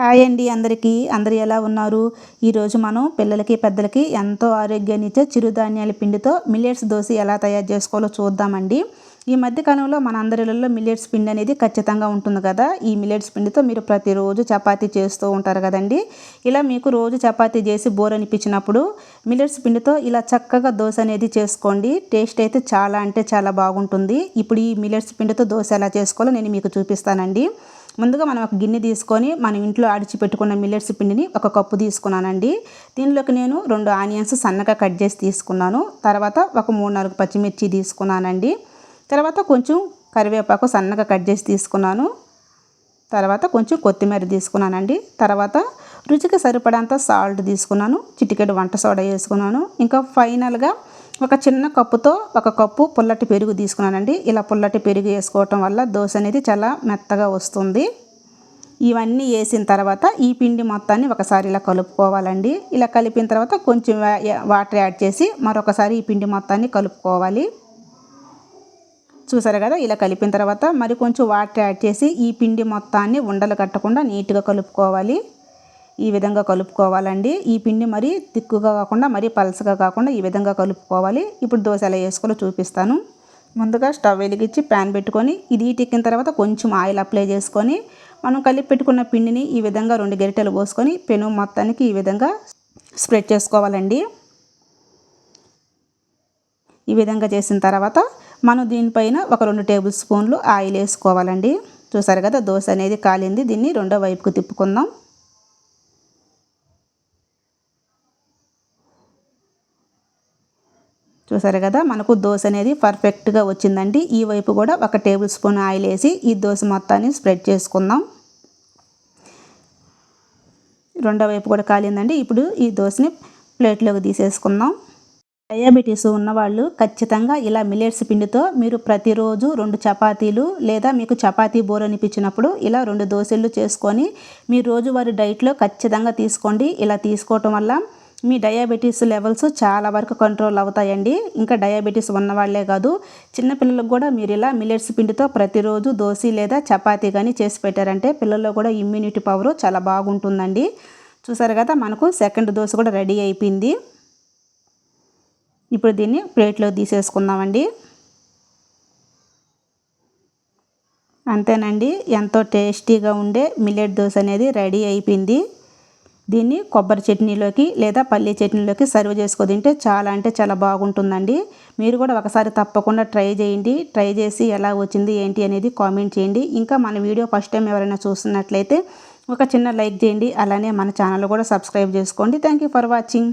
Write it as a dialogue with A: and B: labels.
A: Hi అండి అందరికీ. అందరు ఎలా ఉన్నారు? ఈరోజు మనం పిల్లలకి పెద్దలకి ఎంతో ఆరోగ్యాన్ని ఇచ్చే చిరుధాన్యాల పిండితో మిల్లెట్స్ దోశ ఎలా తయారు చేసుకోవాలో చూద్దామండి. ఈ మధ్యకాలంలో మన అందరిలో మిల్లెట్స్ పిండి అనేది ఖచ్చితంగా ఉంటుంది కదా. ఈ మిల్లెట్స్ పిండితో మీరు ప్రతిరోజు చపాతీ చేస్తూ ఉంటారు కదండి. ఇలా మీకు రోజు చపాతీ చేసి బోర్ అనిపించినప్పుడు మిల్లెట్స్ పిండితో ఇలా చక్కగా దోశ అనేది చేసుకోండి. టేస్ట్ అయితే చాలా అంటే చాలా బాగుంటుంది. ఇప్పుడు ఈ మిల్లెట్స్ పిండితో దోశ ఎలా చేసుకోవాలో నేను మీకు చూపిస్తానండి. ముందుగా మనం ఒక గిన్నె తీసుకొని మనం ఇంట్లో అడిచిపెట్టుకున్న మిల్లెట్స్ పిండిని ఒక కప్పు తీసుకున్నానండి. దీనిలోకి నేను రెండు ఆనియన్స్ సన్నగా కట్ చేసి తీసుకున్నాను. తర్వాత ఒక మూడు నాలుగు పచ్చిమిర్చి తీసుకున్నానండి. తర్వాత కొంచెం కరివేపాకు సన్నగా కట్ చేసి తీసుకున్నాను. తర్వాత కొంచెం కొత్తిమీర తీసుకున్నానండి. తర్వాత రుచికి సరిపడంత సాల్ట్ తీసుకున్నాను. చిటికెడు వంట సోడా వేసుకున్నాను. ఇంకా ఫైనల్గా ఒక చిన్న కప్పుతో ఒక కప్పు పుల్లటి పెరుగు తీసుకున్నానండి. ఇలా పుల్లటి పెరుగు వేసుకోవటం వల్ల దోశ అనేది చాలా మెత్తగా వస్తుంది. ఇవన్నీ వేసిన తర్వాత ఈ పిండి మొత్తాన్ని ఒకసారి ఇలా కలుపుకోవాలండి. ఇలా కలిపిన తర్వాత కొంచెం వాటర్ యాడ్ చేసి మరొకసారి ఈ పిండి మొత్తాన్ని కలుపుకోవాలి. చూసారు కదా? ఇలా కలిపిన తర్వాత మరి కొంచెం వాటర్ యాడ్ చేసి ఈ పిండి మొత్తాన్ని ఉండలు కట్టకుండా నీట్గా కలుపుకోవాలి. ఈ విధంగా కలుపుకోవాలండి. ఈ పిండి మరీ తిక్కుగా కాకుండా మరీ పలసగా కాకుండా ఈ విధంగా కలుపుకోవాలి. ఇప్పుడు దోశ ఎలా వేసుకోవాలో చూపిస్తాను. ముందుగా స్టవ్ వెలిగించి ప్యాన్ పెట్టుకొని ఇది టిక్కిన తర్వాత కొంచెం ఆయిల్ అప్లై చేసుకొని మనం కలిపి పెట్టుకున్న పిండిని ఈ విధంగా రెండు గరిటెలు పోసుకొని పెను మొత్తానికి ఈ విధంగా స్ప్రెడ్ చేసుకోవాలండి. ఈ విధంగా చేసిన తర్వాత మనం దీనిపైన ఒక రెండు టేబుల్ స్పూన్లు ఆయిల్ వేసుకోవాలండి. చూసారు కదా దోశ అనేది కాలింది. దీన్ని రెండో వైపుకు తిప్పుకుందాం. చూసారు కదా మనకు దోశ అనేది పర్ఫెక్ట్గా వచ్చిందండి. ఈ వైపు కూడా ఒక టేబుల్ స్పూన్ ఆయిల్ వేసి ఈ దోశ మొత్తాన్ని స్ప్రెడ్ చేసుకుందాం. రెండో వైపు కూడా కాలిందండి. ఇప్పుడు ఈ దోశని ప్లేట్లోకి తీసేసుకుందాం. డయాబెటీస్ ఉన్నవాళ్ళు ఖచ్చితంగా ఇలా మిల్లెట్స్ పిండితో మీరు ప్రతిరోజు రెండు చపాతీలు లేదా మీకు చపాతీ బోర్ అనిపించినప్పుడు ఇలా రెండు దోశలు చేసుకొని మీ రోజువారి డైట్లో ఖచ్చితంగా తీసుకోండి. ఇలా తీసుకోవటం వల్ల మీ డయాబెటీస్ లెవెల్స్ చాలా వరకు కంట్రోల్ అవుతాయండి. ఇంకా డయాబెటీస్ ఉన్నవాళ్ళే కాదు చిన్నపిల్లలకు కూడా మీరు ఇలా మిల్లెట్స్ పిండితో ప్రతిరోజు దోశ లేదా చపాతీ కానీ చేసి పెట్టారంటే పిల్లల్లో కూడా ఇమ్యూనిటీ పవర్ చాలా బాగుంటుందండి. చూసారు కదా మనకు సెకండ్ దోశ కూడా రెడీ అయిపోయింది. ఇప్పుడు దీన్ని ప్లేట్లో తీసేసుకుందామండి. అంతేనండి ఎంతో టేస్టీగా ఉండే మిల్లెట్ దోశ అనేది రెడీ అయిపోయింది. దీన్ని కొబ్బరి చట్నీలోకి లేదా పల్లీ చట్నీలోకి సర్వ్ చేసుకో తింటే చాలా అంటే చాలా బాగుంటుందండి. మీరు కూడా ఒకసారి తప్పకుండా ట్రై చేయండి. ట్రై చేసి ఎలా వచ్చింది ఏంటి అనేది కామెంట్ చేయండి. ఇంకా మన వీడియో ఫస్ట్ టైం ఎవరైనా చూస్తున్నట్లయితే ఒక చిన్న లైక్ చేయండి. అలానే మన ఛానల్ కూడా సబ్స్క్రైబ్ చేసుకోండి. Thank for watching.